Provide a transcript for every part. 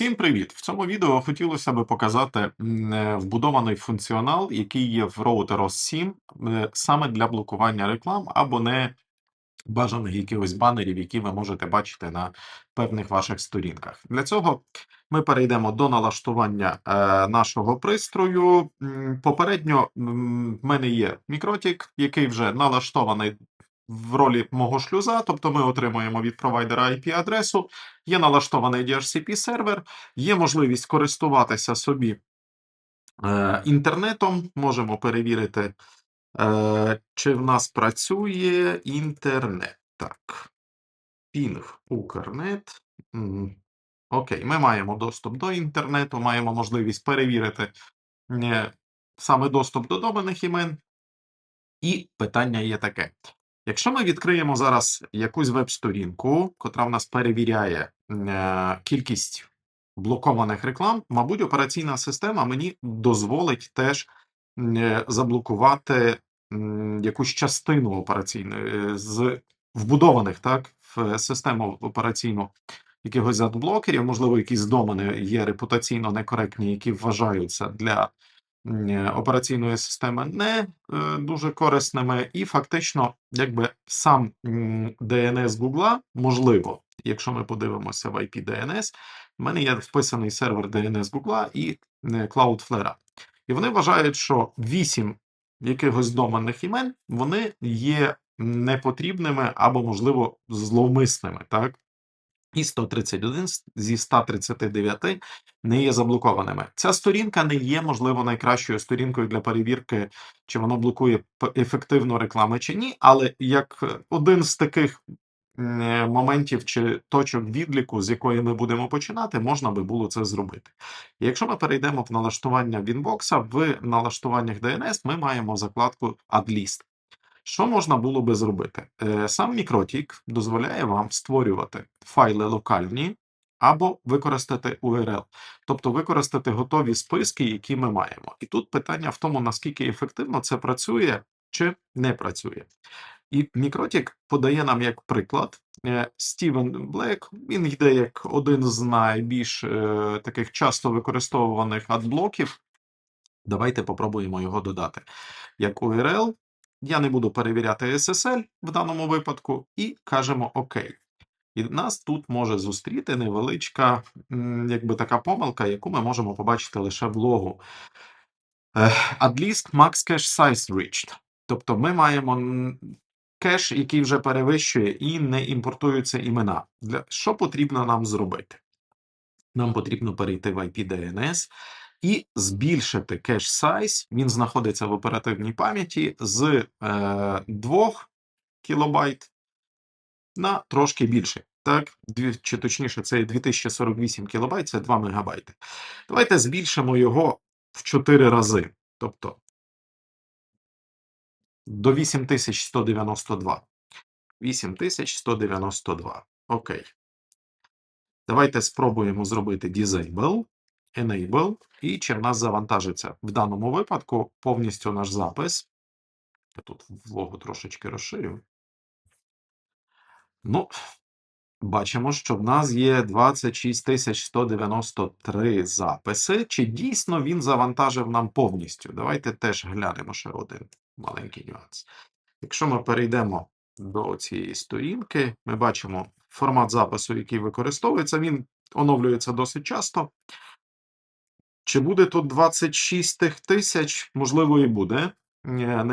Всім привіт! В цьому відео хотілося би показати е, вбудований функціонал, який є в Router OS 7 е, саме для блокування реклам або не бажаних якихось банерів, які ви можете бачити на певних ваших сторінках. Для цього ми перейдемо до налаштування е, нашого пристрою. Попередньо в мене є мікротік, який вже налаштований в ролі мого шлюза, тобто ми отримуємо від провайдера IP-адресу, є налаштований DHCP сервер, є можливість користуватися собі е, інтернетом. Можемо перевірити, е, чи в нас працює інтернет. Так. Пінг Укрнет. Окей, ми маємо доступ до інтернету, маємо можливість перевірити е, саме доступ до доменних імен. І питання є таке: якщо ми відкриємо зараз якусь веб-сторінку, котра в нас перевіряє е, кількість блокованих реклам, мабуть, операційна система мені дозволить теж е, заблокувати м, якусь частину операційної е, з вбудованих так, в систему операційну якихось адблокерів, можливо, якісь домени є репутаційно некоректні, які вважаються для е, операційної системи не е, дуже корисними, і фактично, якби сам DNS Гугла, можливо, якщо ми подивимося в IP DNS, в мене є вписаний сервер DNS Гугла і е, Cloudflare. І вони вважають, що 8 якихось доменних імен вони є непотрібними або, можливо, зловмисними, так? І 131 зі 139 не є заблокованими. Ця сторінка не є, можливо, найкращою сторінкою для перевірки, чи воно блокує ефективно реклами чи ні, але як один з таких е, моментів чи точок відліку, з якої ми будемо починати, можна би було це зробити. Якщо ми перейдемо в налаштування Winbox, в налаштуваннях DNS ми маємо закладку AdList. Що можна було би зробити? Е, Сам мікротік дозволяє вам створювати файли локальні або використати URL, тобто використати готові списки, які ми маємо. І тут питання в тому, наскільки ефективно це працює чи не працює. І мікротік подає нам як приклад е, Стівен Блек. Він йде як один з найбільш е, таких часто використовуваних адблоків. Давайте попробуємо його додати. Як URL, я не буду перевіряти SSL в даному випадку, і кажемо ОК. І нас тут може зустріти невеличка, якби така помилка, яку ми можемо побачити лише в логу. At least max cache size reached. Тобто ми маємо кеш, який вже перевищує, і не імпортуються імена. Для що потрібно нам зробити? Нам потрібно перейти в IP DNS і збільшити кеш size. Він знаходиться в оперативній пам'яті з е, 2 кілобайт на трошки більше. Так, чи точніше, це 2048 кілобайт, це 2 мегабайти. Давайте збільшимо його в 4 рази. Тобто до 8192. 8192. Окей. Давайте спробуємо зробити Disable, Enable, і чи в нас завантажиться в даному випадку повністю наш запис. Я тут влогу трошечки розширю. Ну, бачимо, що в нас є 26193 записи. Чи дійсно він завантажив нам повністю? Давайте теж глянемо ще один маленький нюанс. Якщо ми перейдемо до цієї сторінки, ми бачимо формат запису, який використовується, він оновлюється досить часто. Чи буде тут 26 тисяч? Можливо, і буде е,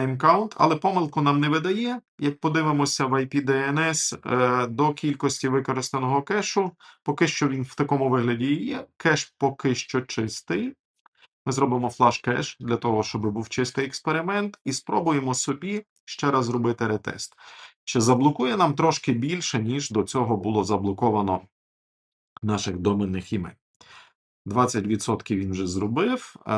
але помилку нам не видає. Як подивимося в IP DNS е, до кількості використаного кешу, поки що він в такому вигляді і є. Кеш поки що чистий. Ми зробимо флаш кеш для того, щоб був чистий експеримент, і спробуємо собі ще раз зробити ретест. Чи заблокує нам трошки більше, ніж до цього було заблоковано наших доменних імен. 20% він вже зробив. Е,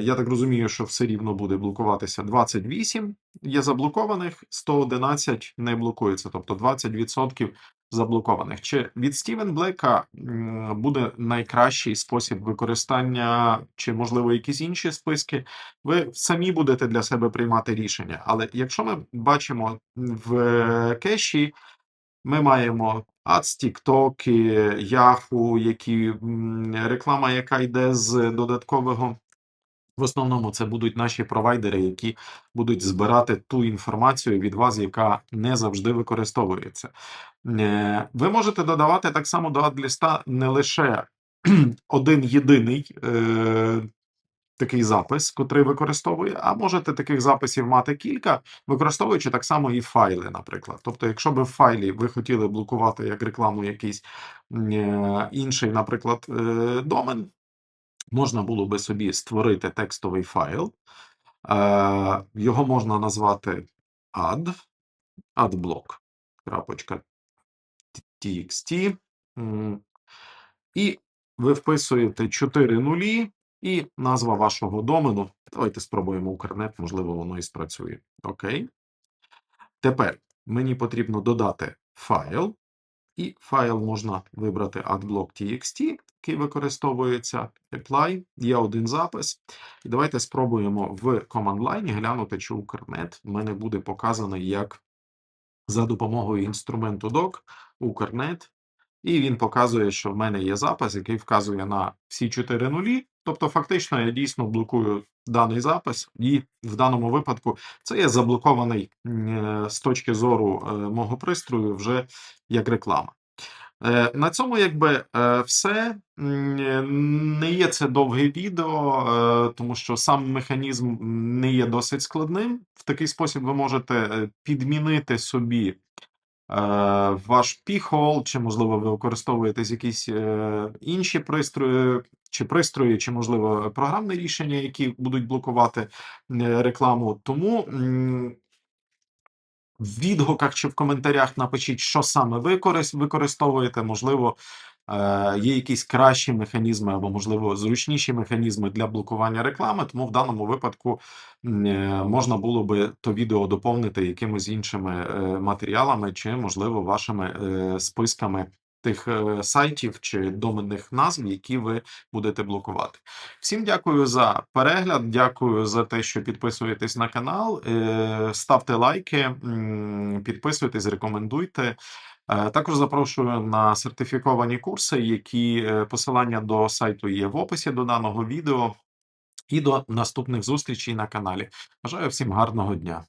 я так розумію, що все рівно буде блокуватися 28 є заблокованих, 111 не блокується, тобто 20% заблокованих. Чи від Стівен Блека буде найкращий спосіб використання, чи, можливо, якісь інші списки? Ви самі будете для себе приймати рішення. Але якщо ми бачимо в кеші, ми маємо Ads, TikTok, Yahoo, які реклама, яка йде з додаткового. В основному це будуть наші провайдери, які будуть збирати ту інформацію від вас, яка не завжди використовується. Е, Ви можете додавати так само до адліста не лише один єдиний е, такий запис, котрий використовує, а можете таких записів мати кілька, використовуючи так само і файли, наприклад. Тобто, якщо би в файлі ви хотіли блокувати як рекламу якийсь е, інший, наприклад, е, домен, можна було би собі створити текстовий файл. Е, Його можна назвати add, adblock.txt. І ви вписуєте 4 нулі і назва вашого домену. Давайте спробуємо Укрнет, можливо, воно і спрацює. Окей. Тепер мені потрібно додати файл, і файл можна вибрати adblock.txt, який використовується apply. Є один запис. І давайте спробуємо в line глянути, чи Укрнет в мене буде показаний як за допомогою інструменту doc Укрнет. І він показує, що в мене є запис, який вказує на всі 4 нулі. Тобто, фактично, я дійсно блокую даний запис, і в даному випадку це є заблокований е, з точки зору е, мого пристрою вже як реклама. Е, На цьому якби все. Не є це довге відео, тому що сам механізм не є досить складним. В такий спосіб ви можете підмінити собі ваш піхол, чи, можливо, ви використовуєте якісь е, інші пристрої, чи пристрої, чи, можливо, програмне рішення, які будуть блокувати е, рекламу. Тому в відгуках чи в коментарях напишіть, що саме ви використовуєте. Можливо, е, є якісь кращі механізми або, можливо, зручніші механізми для блокування реклами. Тому в даному випадку е, можна було би то відео доповнити якимись іншими е, матеріалами, чи, можливо, вашими е, списками тих е, сайтів чи доменних назв, які ви будете блокувати. Всім дякую за перегляд. Дякую за те, що підписуєтесь на канал. Е, Ставте лайки, підписуйтесь, рекомендуйте. Е, Також запрошую на сертифіковані курси, які посилання до сайту є в описі до даного відео. І до наступних зустрічей на каналі. Бажаю всім гарного дня.